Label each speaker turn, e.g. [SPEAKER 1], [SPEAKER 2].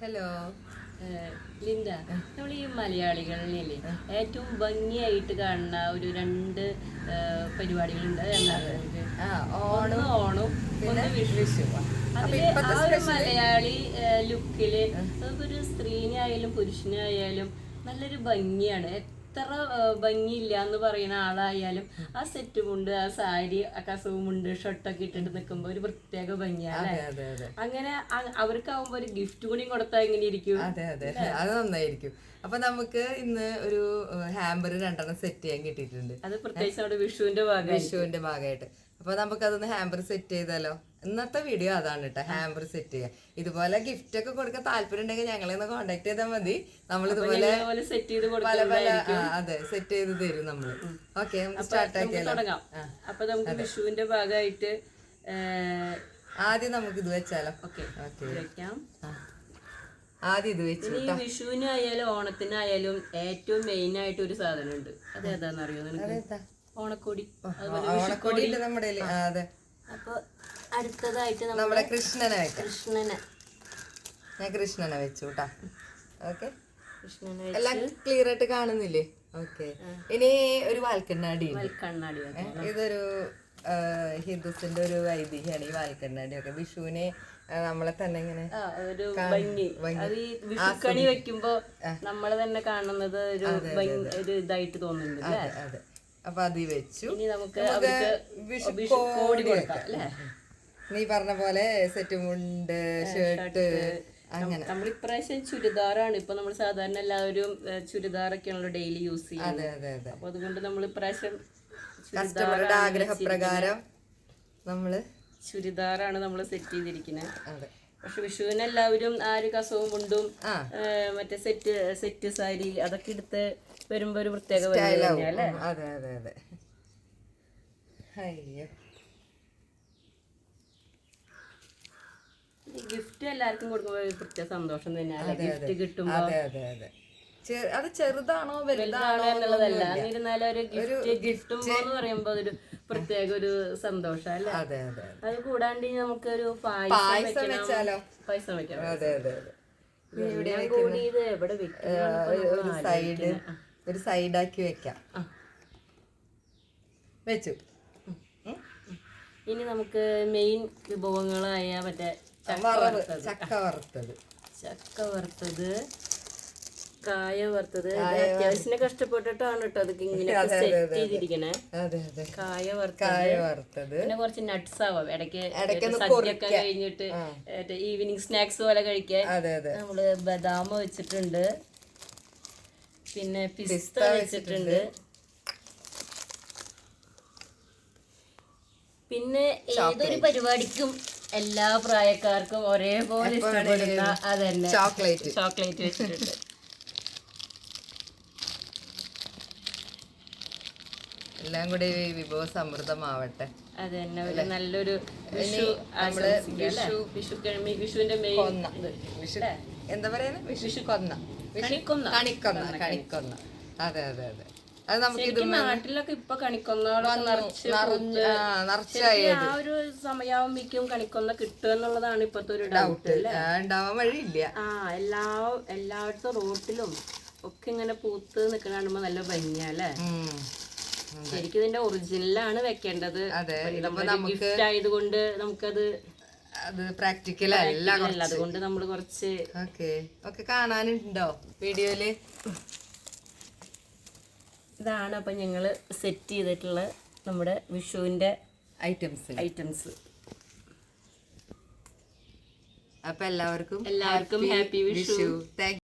[SPEAKER 1] Hello
[SPEAKER 2] Linda നമ്മൾ ഈ മലയാളികളിലെ ഏറ്റവും ഭംഗിയായിട്ട് കാണുന്ന ഒരു രണ്ട് പരിപാടികളുണ്ട്. ഓണം. ഓണം ഒന്ന് വിഷു.
[SPEAKER 1] അതിൽ
[SPEAKER 2] ആ ഒരു മലയാളി ലുക്കിൽ ഒരു സ്ത്രീനെ ആയാലും പുരുഷനെ ആയാലും നല്ലൊരു ഭംഗിയാണ്. എത്ര ഭംഗിയില്ല എന്ന് പറയുന്ന ആളായാലും ആ സെറ്റ് മുണ്ട് ആ സാരി ആ കസവ് മുണ്ട് ഷർട്ടൊക്കെ ഇട്ടിട്ട് നിൽക്കുമ്പോൾ ഒരു പ്രത്യേക ഭംഗിയാണ് അങ്ങനെ അവർക്ക് അവർക്കാവുമ്പോ ഒരു ഗിഫ്റ്റ് കൂടി കൊടുത്താൽ എങ്ങനെ ഇരിക്കും
[SPEAKER 1] അതെ. അതെ അത് നന്നായിരിക്കും. അപ്പൊ നമുക്ക് ഇന്ന് ഒരു ഹാമ്പർ രണ്ടെണ്ണം സെറ്റ് ചെയ്യാൻ കിട്ടിയിട്ടുണ്ട്.
[SPEAKER 2] അത് പ്രത്യേകിച്ച് നമ്മുടെ വിഷുവിന്റെ ഭാഗം
[SPEAKER 1] വിഷുവിന്റെ ഭാഗമായിട്ട്. അപ്പൊ നമുക്കതൊന്ന് ഹാമ്പർ സെറ്റ് ചെയ്താലോ? ഇന്നത്തെ വീഡിയോ അതാണ് കേട്ടോ ഹാമ്പർ സെറ്റ് ചെയ്യാം. ഇതുപോലെ ഗിഫ്റ്റ് ഒക്കെ കൊടുക്കാൻ താല്പര്യം ഉണ്ടെങ്കിൽ ഞങ്ങളെ ഒന്ന് കോണ്ടാക്ട് ചെയ്താൽ മതി. നമ്മൾ ഇതുപോലെ
[SPEAKER 2] പോലെ സെറ്റ് ചെയ്ത്
[SPEAKER 1] പല പല അതെ സെറ്റ് ചെയ്ത് തരും നമ്മൾ ഓക്കെ നമുക്ക് സ്റ്റാർട്ട് ആക്കിയാലോ?
[SPEAKER 2] അപ്പൊ നമുക്ക് വിഷുവിന്റെ ഭാഗമായിട്ട്
[SPEAKER 1] ആദ്യം നമുക്ക് ഇത് വെച്ചാലോ?
[SPEAKER 2] ഓക്കെ വെക്കാം.
[SPEAKER 1] ആദ്യം ഇത് വെച്ചു
[SPEAKER 2] വിഷുവിനായാലും ഓണത്തിനായാലും ഏറ്റവും മെയിൻ ആയിട്ട് ഒരു സാധനം ഉണ്ട് അത് ഏതാന്ന് അറിയോ നിനക്ക്
[SPEAKER 1] അതെന്താ?
[SPEAKER 2] ഓണക്കോടി
[SPEAKER 1] നമ്മുടെ അതെ.
[SPEAKER 2] അപ്പൊ അടുത്തതായിട്ട് നമ്മളെ
[SPEAKER 1] നമ്മുടെ കൃഷ്ണനെ വെക്കാം.
[SPEAKER 2] കൃഷ്ണനെ.
[SPEAKER 1] ഞാൻ കൃഷ്ണനെ വെച്ചു കേട്ടാ ഓക്കെ.
[SPEAKER 2] കൃഷ്ണനെ
[SPEAKER 1] എല്ലാം ക്ലിയർ ആയിട്ട് കാണുന്നില്ലേ? ഓക്കെ. ഇനി ഒരു വാൽക്കണ്ണാടി ഉണ്ട്.
[SPEAKER 2] കണ്ണാടി
[SPEAKER 1] ഏ, ഇതൊരു ഹിന്ദുസിന്റെ ഒരു ഐതിഹ്യമാണ് ഈ വാൽക്കണ്ണാടി. ഒക്കെ വിഷുവിനെ നമ്മളെ തന്നെ ഇങ്ങനെ
[SPEAKER 2] ഒരു ഭംഗി. അത് ഈ വിഷുക്കണി വെക്കുമ്പോ നമ്മളെ തന്നെ കാണുന്നത് ഒരു ഒരു ഇതായിട്ട് തോന്നുന്നുണ്ട്
[SPEAKER 1] അതെ അപ്പൊ അത് വെച്ചു.
[SPEAKER 2] നമുക്ക്
[SPEAKER 1] വിഷു
[SPEAKER 2] കോടി കൊടുക്കാം അല്ലേ?
[SPEAKER 1] നീ പറഞ്ഞ പോലെ സെറ്റ് മുണ്ട് ഷർട്ട് അങ്ങനെ.
[SPEAKER 2] നമ്മൾ ഇപ്രാവശ്യം ചുരിദാറാണ്. ഇപ്പൊ നമ്മൾ സാധാരണ എല്ലാവരും ചുരിദാറൊക്കെയാണല്ലോ ഡെയിലി യൂസ് ചെയ്യുന്നത്. അപ്പൊ അതുകൊണ്ട് നമ്മൾ ഇപ്രാവശ്യം
[SPEAKER 1] കസ്റ്റമറുടെ ആഗ്രഹപ്രകാരം നമ്മൾ
[SPEAKER 2] ചുരിദാറാണ് നമ്മൾ സെറ്റ് ചെയ്തിരിക്കുന്നത്
[SPEAKER 1] അതെ.
[SPEAKER 2] പക്ഷെ വിഷുവിന് എല്ലാവരും ആ ഒരു കസവും മുണ്ടും മറ്റേ സെറ്റ് സെറ്റ് സാരി അതൊക്കെ എടുത്ത് വരുമ്പോ ഒരു പ്രത്യേക അല്ലേ?
[SPEAKER 1] അതെ അതെ അതെ. അയ്യോ.
[SPEAKER 2] ഗിഫ്റ്റ് എല്ലാവർക്കും കൊടുക്കുമ്പോൾ പ്രത്യേക സന്തോഷം തന്നെയാണ് ഗിഫ്റ്റ് കിട്ടുമ്പോൾ
[SPEAKER 1] അതെ. അതെ അതെ അത്. ചെറുതാണോ വലുതാണോ
[SPEAKER 2] എന്നുള്ളതല്ല എന്നിരുന്നാലും ഒരു ഗിഫ്റ്റ് ഗിഫ്റ്റും എന്ന് പറയുമ്പോ ഒരു പ്രത്യേക ഒരു സന്തോഷം അല്ലേ?
[SPEAKER 1] അതെ അതെ അതെ.
[SPEAKER 2] കൂടാണ്ട് നമുക്കൊരു പായസം
[SPEAKER 1] വെച്ചാലോ?
[SPEAKER 2] പായസം വെക്കാം
[SPEAKER 1] അതെ അതെ ഒരു സൈഡ് ഒരു സൈഡാക്കി വെക്കാം. വെച്ചു.
[SPEAKER 2] ഇനി നമുക്ക് മെയിൻ വിഭവങ്ങളായ മറ്റേ
[SPEAKER 1] വറവ് ചക്ക വറുത്തത്.
[SPEAKER 2] ചക്ക വറുത്തത് കായ വറുത്തത്. അത്യാവശ്യം കഷ്ടപ്പെട്ടിട്ടാണ് കേട്ടോ അതൊക്കെ ഇങ്ങനെ സെറ്റ് ചെയ്തിരിക്കണേ. കായ വറുത്തത്. പിന്നെ കുറച്ച് നട്ട്സ് ആവാം. ഇടയ്ക്ക് സദ്യയൊക്കെ കഴിഞ്ഞിട്ട് ഈവനിങ് സ്നാക്സ് പോലെ കഴിക്കാൻ നമ്മൾ ബദാം വെച്ചിട്ടുണ്ട്. പിന്നെ പിസ്ത വെച്ചിട്ടുണ്ട്. പിന്നെ ഏതൊരു പരിപാടിക്കും എല്ലാ പ്രായക്കാർക്കും ഒരേപോലെ ഇഷ്ടപ്പെടുന്ന അതന്നെ.
[SPEAKER 1] ചോക്ലേറ്റ്.
[SPEAKER 2] ചോക്ലേറ്റ് വെച്ചിട്ടുണ്ട്.
[SPEAKER 1] എല്ലാം കൂടി വിഭവ സമൃദ്ധമാവട്ടെ.
[SPEAKER 2] അത് തന്നെ ഒരു നല്ലൊരു വിഷു നമ്മൾ? വിഷു കിഴമി വിഷുവിന്റെ മെയിൻ
[SPEAKER 1] കൊന്ന. വിഷു. എന്താ പറയുന്നത് വിഷു. കൊന്ന. വിഷു
[SPEAKER 2] കണിക്കൊന്ന.
[SPEAKER 1] കണിക്കൊന്ന. കണിക്കൊന്ന. അതെ അതെ അതെ. അത് നമുക്ക് ഇത്
[SPEAKER 2] നാട്ടിലൊക്കെ ഇപ്പൊ കണിക്കൊന്നകളൊക്കെ നിറച്ച്
[SPEAKER 1] നിറച്ചായി
[SPEAKER 2] ആ ഒരു സമയാവുമ്പോഴേക്കും കണിക്കൊന്ന കിട്ടുക എന്നുള്ളതാണ് ഇപ്പത്തെ ഒരു ഡൗട്ട്
[SPEAKER 1] ഉണ്ടാവാൻ വഴിയില്ല.
[SPEAKER 2] ആ എല്ലാ എല്ലായിടത്തും റോട്ടിലും ഒക്കെ ഇങ്ങനെ പൂത്ത് നിൽക്കണ കാണുമ്പോ നല്ല ഭംഗിയാ അല്ലേ? ശരിക്കും ഇതിന്റെ ഒറിജിനലാണ് വെക്കേണ്ടത്. ഗിഫ്റ്റ് ആയതുകൊണ്ട് നമുക്കത്
[SPEAKER 1] അത് പ്രാക്ടിക്കൽ അല്ല
[SPEAKER 2] അതുകൊണ്ട് നമ്മൾ കുറച്ച്
[SPEAKER 1] ഓക്കെ ഒക്കെ കാണാനുണ്ടോ? വീഡിയോയിൽ?
[SPEAKER 2] ഇതാണ് അപ്പം ഞങ്ങൾ സെറ്റ് ചെയ്തിട്ടുള്ള നമ്മുടെ വിഷുവിന്റെ
[SPEAKER 1] ഐറ്റംസ്.
[SPEAKER 2] ഐറ്റംസ്.
[SPEAKER 1] അപ്പം എല്ലാവർക്കും
[SPEAKER 2] എല്ലാവർക്കും ഹാപ്പി
[SPEAKER 1] വിഷു. താങ്ക്